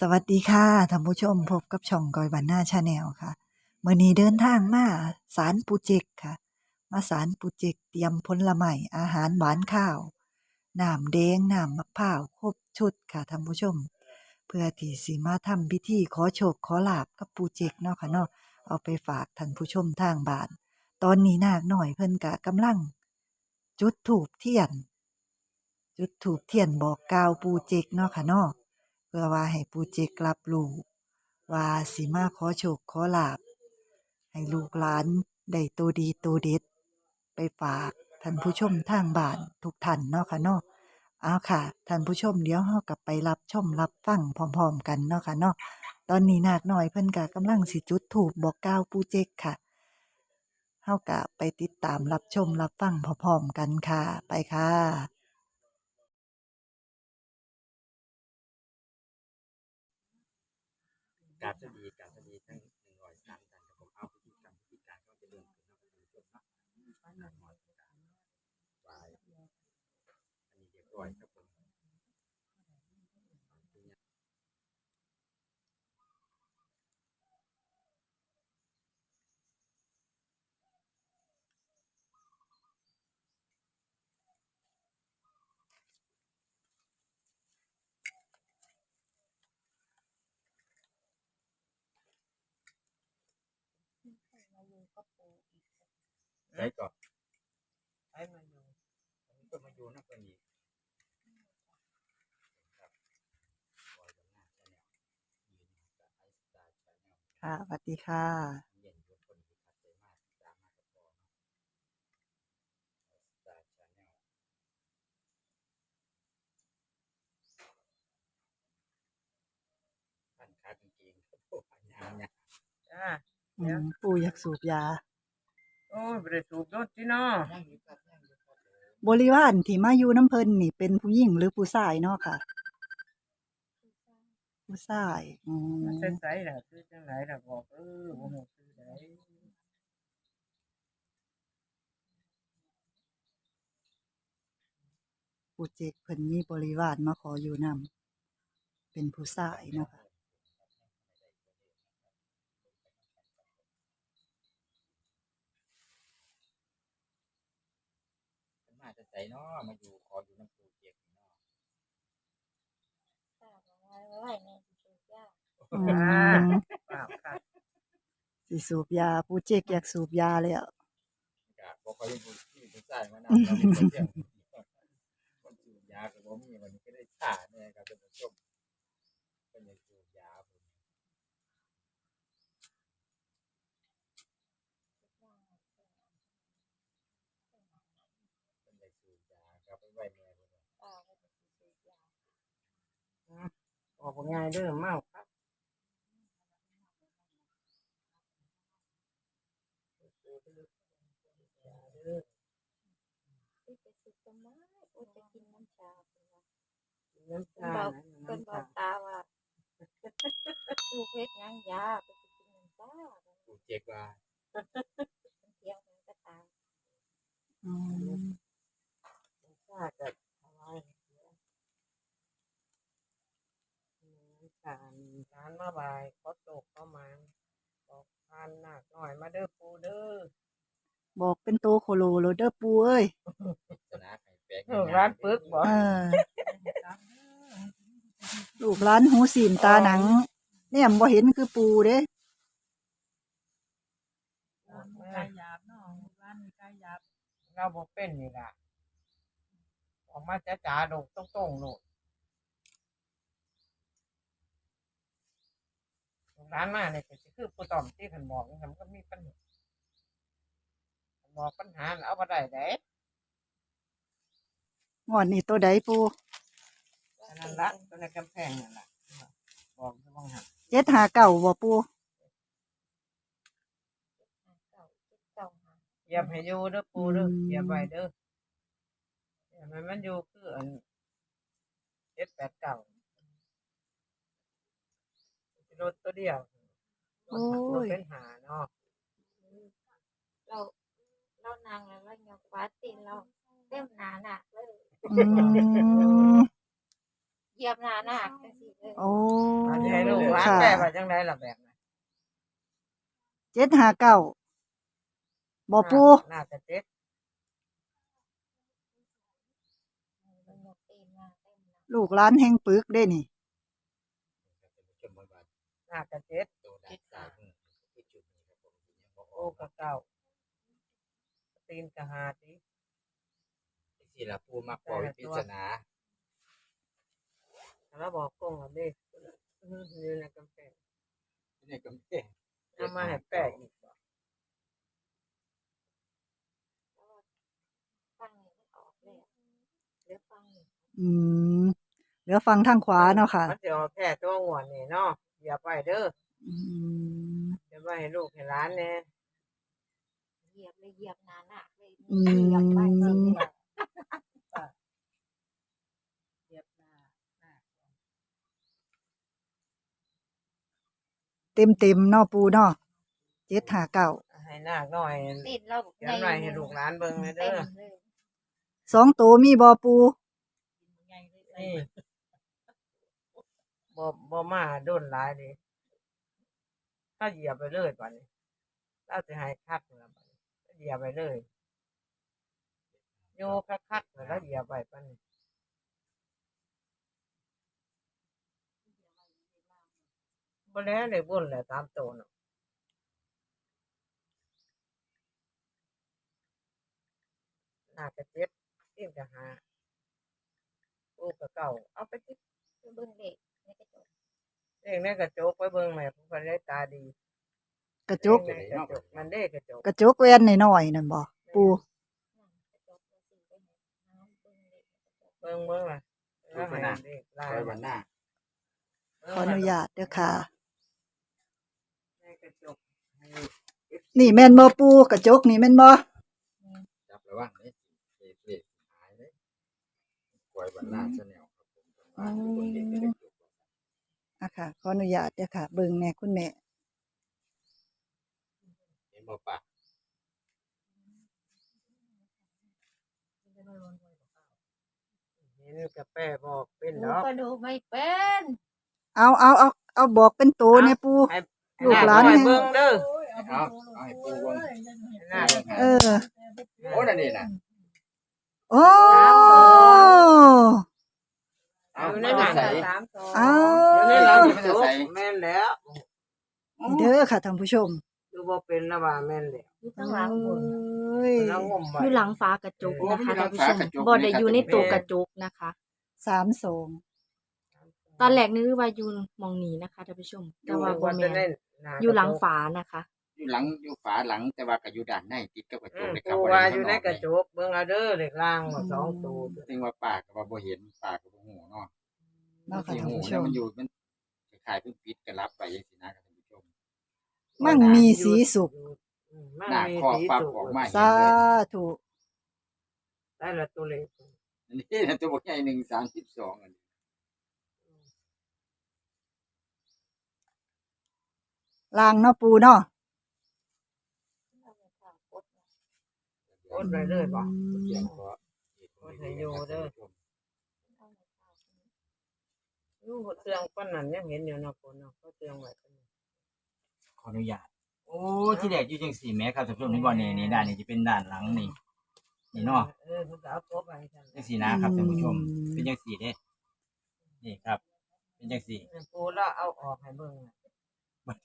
สวัสดีค่ะท่านผู้ชมพบกับช่องกอยบันหน้าชาแนลค่ะเมื่อนี้เดินทางมาสารปูเจกค่ะ มาสารปูเจกเตรียมผลไม้อาหารหวานข้าวน้ำแดงน้ำมะพร้าวครบชุดค่ะท่านผู้ชม เพื่อที่สิมาทำพิธีขอโชคขอลาบกับปูเจกเนาะค่ะเนาะเอาไปฝากท่านผู้ชมทางบ้าน ตอนนี้นาคหน่อยเพิ่นกะกำลัง จุดถูปเทียน จุดถูปเทียนบอกกล่าวปูเจกเนาะค่ะเนาะ พื่อว่าให้ปูเจกรับรู้ว่าสิมาขอโชคขอลาบ ให้ลูกหลานได้ตัวดีตัวเด็ด ไปฝากท่านผู้ชมทางบ้านทุกท่านเนาะค่ะเนาะเอาค่ะท่านผู้ชมเดี๋ยวเฮากลับไปรับชมรับฟังพร้อมๆ กันเนาะค่ะเนาะตอนนี้นาคน้อยเพิ่นก็กำลังสิจุดถูปบอกกล่าวปูเจกค่ะเฮากะไปติดตามรับชมรับฟังพร้อมๆกันค่ะ ไปค่ะ กราบสวัสดีกราบสวัสดีทั้งหนึ่งร้อยสามท่านครับผมเอาพิธีกรรมพิธีการก็จะเริ่มขึ้นนะครับท่านผู้ชมเนาะนางน้อยประกาศไหว้อันนี้เรียบร้อยครับผม ใช้ก่อนใช้มาอยู่อันนี้ก็มาอยู่นักกันอีกครับบอยกับหน้าชาแนลยืนอยู่กับไอสตาร์ชาแนลค่ะสวัสดีค่ะ เย็นยกคนที่ขัดใจมากตามมากับพอเนาะไอสตาร์ชาแนลท่านขากางเกงครับผมอันยาวเนี่ยจ้า อืมปูอยากสูบยา โอ้ยบริสูบโดนที่เนาะนั่งอยู่ครับนั่งอยู่ครับผมบริวารที่มาอยู่น้ำเพิ่นนี่เป็นผู้หญิงหรือผู้ชายเนาะค่ะ ผู้ชายอืมใส่ใส่ล่ะคือจังไหนล่ะบอกเออบ่ฮู้คือไดผู้เจกเพิ่นมีบริวารมาขออยู่นำเป็นผู้ชายเนาะค่ะ เป็นมาจเนาะมาอยู่ขออยู่น้ำปูเจ็บเนาะค่ะไว้ไว้ในสูบยาอืมเปล่าค่ะสิสูบยาผู้เจกอยากสูบยาแล้ว กะบอกเขาเป็นผู้ที่ผู้ชายมานำเราเป็นคนเที่ยวคนสูบยากับผมมีวันนี้ก็ได้ชาเนี่ยครับท่านผู้ชมเป็นยังสูบยาผมเป็นยังสูบยาครับไปไหวแม่ผม ป้าไว้ในสูบยา ออกบ่ง่ายเด้อเมาครับที่ไปสูบต้นไม้โอ้จะกินน้ำชาเป็นว่าน้ำเพิ่นตาบอกลเพิ่นบอกน้ำตาลตาว่าสูบเฮ็ดหยังยาไปสิกินน้ำชาปูเจ็กว่าเพิ่นเที่ยวกันก็ตามอืม น้ำตาลก็อะไรน้ำตาลทานมาบายขอตกเข้ามาบอกทานหนักหน่อยมาเด้อปูเด้อบอกเป็นโตโคโลโลเดอร์ปูเอ้ยสนาไข่แปลงเออร้านปึกบ่เออลูกร้านหูสีนตาหนัง เนี่ยบ่เห็นคือปูเด้กายหยาบเนาะร้านมีกายหยาบเราบ่เป็นนี่ล่ะออกมาจ้าจ๋าโดกตรงๆโลด ร้านมาเนี่ยก็สิคือผู้ตอมที่ขันบอกนะครับก็มีปัญหาคันบอกปัญหาแล้วเอาบ่ได้เด้งอนนี่ตัวใดปูอันนั้นละตัวในกำแพงนั่นล่ะบอกจะบ้างหันเจ็ดหาเก่าบ่ปูเก่าเจ็ดเก่าหาอย่าให้อยู่เด้อปูเด้ออย่าไปเด้ออย่าให้มันอยู่คืออันเจ็ดแปดเก้า รถตัวเดียวโอ้ยเป็นหาเนาะเราเรานางแล้วเรายกฟ้าตีนเราเต็มหนาหนักเลยอืมเหยียบหน้าหน้าจังซี่เลยโอ้อันนี้ให้ลูกหลานค่ะแปลว่าจังไดล่ะแบบนั้นเจ็ดห้าเก้าบ่ปูน่าจะเจ็ดมันยกตีนมาเต็มหน้าลูกหลานแห่งปึกได้นี่ ท่านผู้ชมว่า น่าจะเจ็ดตัวด้านซ้ายมือคือจุดนี้ครับผมยังบ่อโอ้อกกะเก้าตีนกะหาติสิล่ะผู้มักปล่อยปริศนาแล้วบอกกงอะเด้อยู่ในกำแพงในกำแพงเอามาให้แปะอีกบ่ฟังนี่มันออกเลยอะเหลือฟังนี่อืม เหลือฟังทางขวาเนาะค่ะ มันจะเอาแค่ตัวหัวนี่เนาะ อย่าไปเด้ออืมเดี๋ยวไปให้ลูกให้หลานแน่เหยียบเลยเหยียบหน้าหน้าเลยอืเหยียบไปสิมเนี่ยเหยียบหน้าหน้าเต็มเต็มๆเนาะปูเนาะเจ็ดห้าเก้าให้หน้าหน่อยตีนเราเขียนหน่อยให้ลูกหลานเบิ่งเลยเต็เด้มอเลยสองตัวมีบ่ปูนี่ บ่บ่มาโดนหลายดิถ้าเหยียบไปเลยป่านนี้เราจะให้คักแล้วบัดนี้เหยียบไปเลยโยคักๆแล้วเหยียบไปป่านนี้บ่แล้วเลยบนแหละตามโตเนาะน่าจะเจ็ดเอ็มจะหาโอ้กระเก่าเอาไปติดเบิ่งเด็ก ในกระจกเองในกระจกไปเบิ่งแม่ผู้คนได้ตาดีกระจก เองในกระจกมันได้กระจกกระจกแวนน้อยๆนั่นบ่ปูนั่นกระจกเลยสิไปให้น้ำเบิ่งเด็กในกระจกเบิ่งเบิ่งล่ะแล้วให้เด็กลาคอยยวันหน้าขออนุญาตเด้อค่ะ ในกระจกให้นี่แม่นบ่ปูกระจกนี่แม่นบ่จับระวังนี่เด็กเด็กหายเลยคอยวันหน้าชาแนลครับผมว่าอยู่บนเด็กไม่ได้จุด อะค่ะ ขออนุญาตเด้อค่ะ เบิ่งแหน่คุณแม่ เห็นบ่ปะเห็นกระแปะบอกเป็นหนูดอกก็ดูไม่เป็นเอาเอาเอาเอาบอกเป็นตัวเนี่ยปู ให้ ลูกหลานให้ให้ เบิ่งเด้อ เอาเอาให้ปูวงหน้าเออ โอ้นั่นนี่น่ะโอ้ เอาอยู่ในไม่หนังใส่สามสองเอาอ ยู่ในหลังไม่กระได้จกใส่แม่นแล้วนี่เด้อค่ะท่านผู้ชมดูบ่เป็นแล้วว่าแม่นแล้วอยู่ข้างหลังบนเอ้ยแล้วงมไว้อยู่หลังฟ้ากระจกนะคะท่านผู้ชมบ่ได้อยู่ในตัวกระจกนะคะ สามสองตอนแรกนึกว่าอยู่หมองนี้นะคะท่านผู้ชม แต่ว่าบ่แม่นอยู่หลังฝานะคะ อยู่หลังอยู่ฝาหลังแต่ว่าก็อยู่ด้านในติดกับกระจอืกมเลยครับปูบ่ว่าได้อยู่ในกระจกเบิ่งเอาเด้อเด็กล่างบ่สองตัวถึงว่าปากก็ว่าบ่เห็นปากก็บ่ฮู้เนาะเนาะค่ะสิท่านฮู้ผู้ชแล้วมมันอยู่มัน คล้ายๆเพิ่งปิดก็รับไปจังซี่นะครับท่านผู้ชมมั่งมีสีสุข อืมมันหน้ามีคอสีปั๊บสุกออกมาสาธุ ได้ละตัวเล็กอันนี้นะตัวบ่ใหญ่หนึ่งสามสิบสองอันนี้ลางเนาะปูเนาะเอาไปข้างกดนะโคตรไปเลยบ่ เสียงเพราะโอ้ยให้อยู่เด้อเอาไปข้างกด อยู่เตืองปานนั้นยังเห็นอยู่เนาะคนเนาะเขาเตืองไว้ปานนั้นขออนุญาต โอ้ที่แรกอยู่จังสี่แหม้ครับท่านผู้ชมนี่บ่นี่นี่ด้านนี้จะเป็นด้านหลังนี่นี่เนาะเออเพิ่นก็เอากบไว้ให้ฉันจังสี่นะครับท่านผู้ชม เป็นจังสี่เด้นี่ครับ เป็นจังสี่ปูแล้วเอาออกให้เบิ่งน่ะ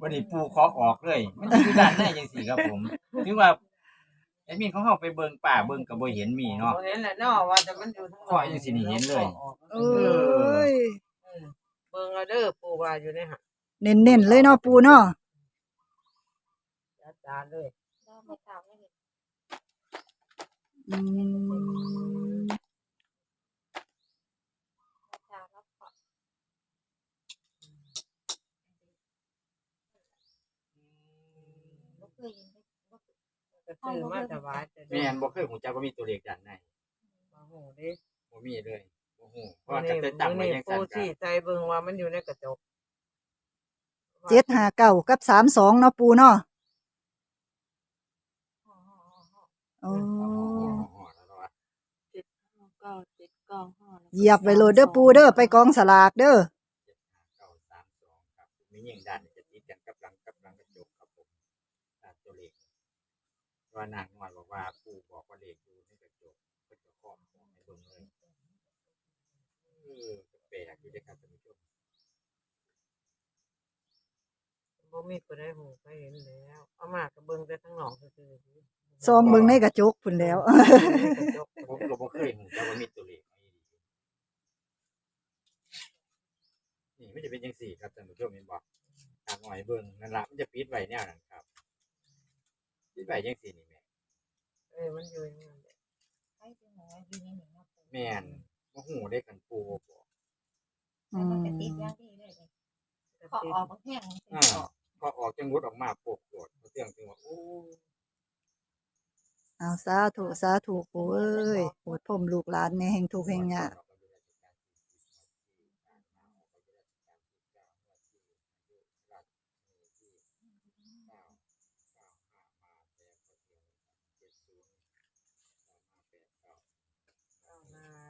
วันนี้ปูคอกออกเลย มันอยู่ด้านในจังสี่ครับผมถือว่า แอดมินของเขาไปเบิ่งป่าเบิ่งก็บ่เห็นมีเนาะบ่เห็นแหละเนาะว่าแต่มันอยู่ทางข้อจังสินี่เห็นเลย เอ้ยอืมเบิ่งเอาเด้อปูว่าอยู่ในหันเน้นๆเลยเนาะปูเนาะจัดจานเลยเราไม่ข้างไม่เห็นอืมไม่ข้างแล้วก็บ่เคยเห็นเลยบ่เคย ก็ ซื้อมาถวายแต่แม่นบ่เคยหูจักว่ามีตัวเลขด้านในบ่ฮู้เด้บ่มีเลยบ่ฮู้เพราะวัว่านก็นี้จะตั้งไว้มื้อจันี้งซั่ปูนก็ที่ใจเบิ่งว่ามันอยู่ในกระจกเจ็ดห้าเก้ากับสามสองเนาะปูเนาะห่อห่อห่อห่อโอ้อ๋อแล้วเนาะเก้าเจ็ดเก้าห้าเหยียบไว้โลดเด้อปูเด้อไปกองสลากเด้อ ว่านางนวลบอกว่าปู่บอกว่าเลขอยู่ในกระจกก็จะครอบของให้เบิ่งเลยเออแปลกอยู่ด้วยครับท่านผู้ชมบ่มีผู้ใดหูไปเห็นแล้ว เอามาก็เบิ่งแต่ทั้งหนองซื่อๆซองเบิ่งในกระจกพุ่นแล้ว ผมก็บ่เคยเห็นแต่ว่ามีตัวเลขมาอีหลีนี่ไม่จะเป็นจังสี่ครับท่านผู้ชมเห็นบอกตามหอยเบิ่งนั่นละมันจะปิดไว้แนวนั้นครับ ปิดไว้จังสี่นี่แม่เออมันอยู่อย่างนั้นแหละให้เป็นหมออยู่ในหนึ่งเนาะแม่นบ่ฮู้ได้กันปูบ่บอกอืมแล้วมันก็ติดอย่างดีเลยเนี่ยขอออกบางแห้งมันเป็นอ่าขอพอออกจังรุดออกมาโปกโกรธเสียงถึงว่าโอ้เอาสาธุสาธุปูเอ้ยโปรดพรมลูกหลานในแห่งทุกข์แห่งยาก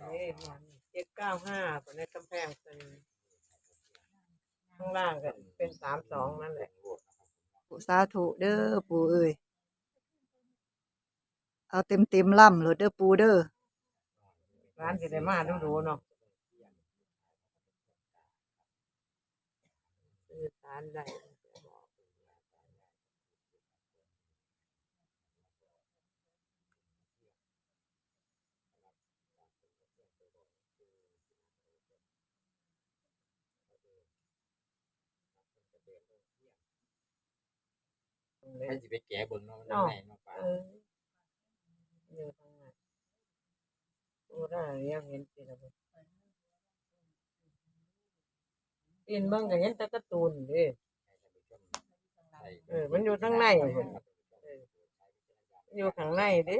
เอ้ยมันเจ็ดเก้าห้าบนในกำแพงเป็นข้างล่างก็เป็นสามสองนั่นแหละสาธุเด้อปูเอ้ยเอาเต็มเต็มๆล่ำโลดเด้อปูเด้อร้านสิได้มาดูดูๆเนาะสื่อสารได้ ให้สิไปแก้เบิ่งเนาะนั่นแหละเนาะป่าเอออยู่ทางไหนดูได้เรียกเห็นสิละบ่ปีนเบิ่งก็เห็นแต่การ์ตูนเด้เออมันอยู่ข้างในพุ่นอยู่ข้างในเด้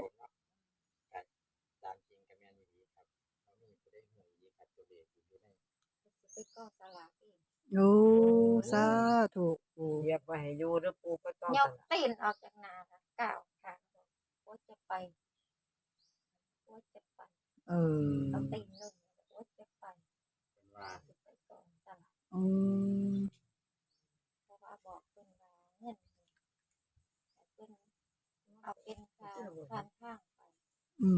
ตามจริงก็แม่นอีหลีครับเขามีผู้ได้ฮู้อีหลีครับตัวเลขอยู่ใน ไปกองสลากเอง โอ้สาธุปูเหยียบไว้ให้อยู่เด้อปูก็ต้องยตกลาดตีนออกจากนาค่ะก้าวขาโอ้จะไปโอ้จะไปเออเอาตีนลงโอ้จะไปเป็นว่าจะไปกองสลากอืมเพราะว่าบอกเพิ่นว่าเงินเพิ่นเอาเป็นค่าผ่านข้างไปอื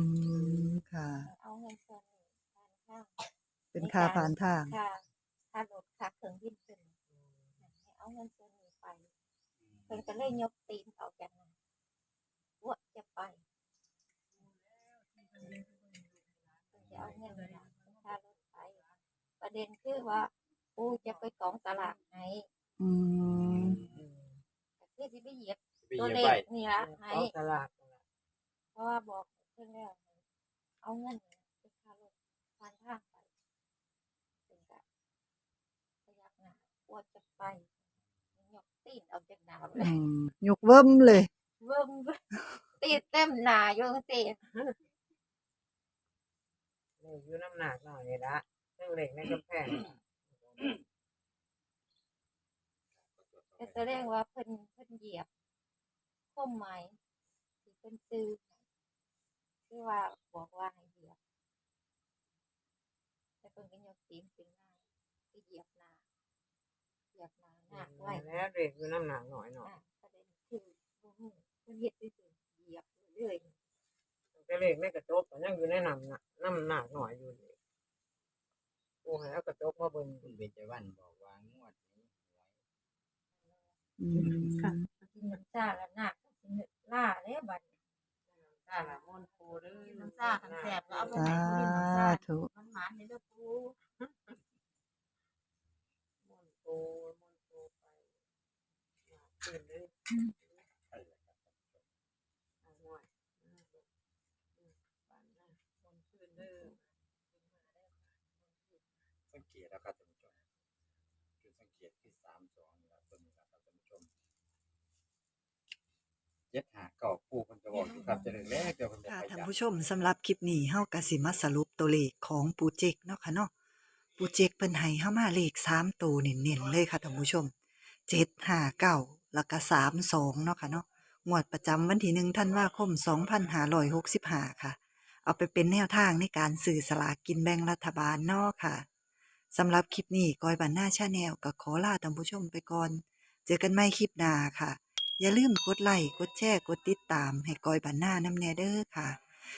มค่ะ เอาเงินส่วนนี้ผ่านข้างเป็นค่าผ่านทางค่า ค่ารถค่าเครื่องบินเป็นให้เอาเงินส่วนนี้ไปเพิ่นก็เลยยกตีนออกจากนั้นว่าจะไปเพิ่นจะเอาเงินมาค่ารถไปประเด็นคือว่าปูจะไปกองตลาดไหนอืมก็คือสิไปเหยียบไปตัวเหยียบเลไว้ขนี่ละให้ของตลาดนั่นล่ะเพราะว่าบอกเพิ่นแล้วให้เอาเงินไปค่ารถผ่านทางไปเพิ่นก็พยัก หน้าว่าจะไปยกตีนออกจากหน้าเลอืยมยกเบิ่มเลยเบิ่มตีนเต็มหน้าอยู่จังซี่นี่อยู่น้ำหนักหน่อยนี่ละเรื่องเหล็กในกำแพงก็แสดงว่าเพิ่นเพิ่นเหยียบข้อหมายที่เพิ่นซื้อคือว่าบอกว่าให้เหยียบแต่เพิ่นก็ยกตีนขึ้นมาไปเหยียบหน้าเห ยียบหน้าหน้าไว้แล้วเหล็กอยู่น้ำหนักหน่อยหน่อยอะประเด็นคือบ่ฮู้เพิ่นเฮ็ดซื่อๆเหยียบเรื่อยแต่เหล็กในกระจกก็ยังอยู่ในน้ำหนักน้ำหนักหน่อยอยู่นี่ปูให้เอากระจกมาเบิ่งคุณเบญจวรรณบอกว่างวดนี้หวยอืมๆกินน้ำชาแล้วหน้าก็สินึกล่าแล้วบัดนี้ถ้าละมนต์ปูเด้อน้ำชาคันแสบก็เอาไปสาให้ผู้อื่นน้ำชาธุมันหมานให้เด้อปู มนต์ปูมนต์ปูไปตื่นเลย ใช่เลยครับ เอาหน่อยบ้านนะมนต์ตื่นเด้อ สังเกตแล้วครับท่านผู้ชมจุดสังเกตคือสามสองนี่ครับตัวนี้ครับท่านผู้ชมเจ็ดหาเก่าปูคนจะบอกอยู่ครับจะเรื่องแรกเดี๋ยวผมจะค่ะไปท่านจับผู้ชมสำหรับคลิปนี้เฮาก็สิมาสรุปตัวเลขของปูเจกเนาะค่ะเนาะปูเจกเพิ่นให้เฮามาเลข3ตัวเน้นๆเลยค่ะท่านผู้ชม759 แล้วก็32เนาะค่ะเนาะงวดประจำวันที่1ธันวาคม2565ค่ะ เอาไปเป็นแนวทางในการสื่อสลากกินแบ่งรัฐบาลเนาะค่ะสำหรับคลิปนี้กอยบันหน้าชาแนลก็ขอลาท่านผู้ชมไปก่อน เจอกันใหม่คลิปหน้าค่ะ อย่าลืมกดไลค์กดแชร์กดติดตาม ให้กอยบันหน้าน้ำแนเด้อค่ะ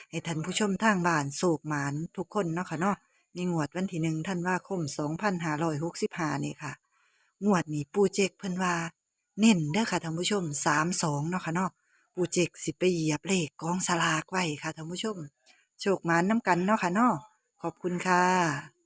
ให้ท่านผู้ชมทางบ้านโศกหมานทุกคนเนาะค่ะเนาะในงวดวันที่หนึ่งธันวาคม2565นี่ค่ะ งวดนี้ปูเจกเพิ่นว่า เน้นเด้อค่ะท่านผู้ชมสามสองเนาะค่ะเนาะปูเจกสิไปเหยียบเลขกองสลากไว้ค่ะท่านผู้ชม โชคมานน้ำกันเนาะค่ะเนาะขอบคุณค่ะ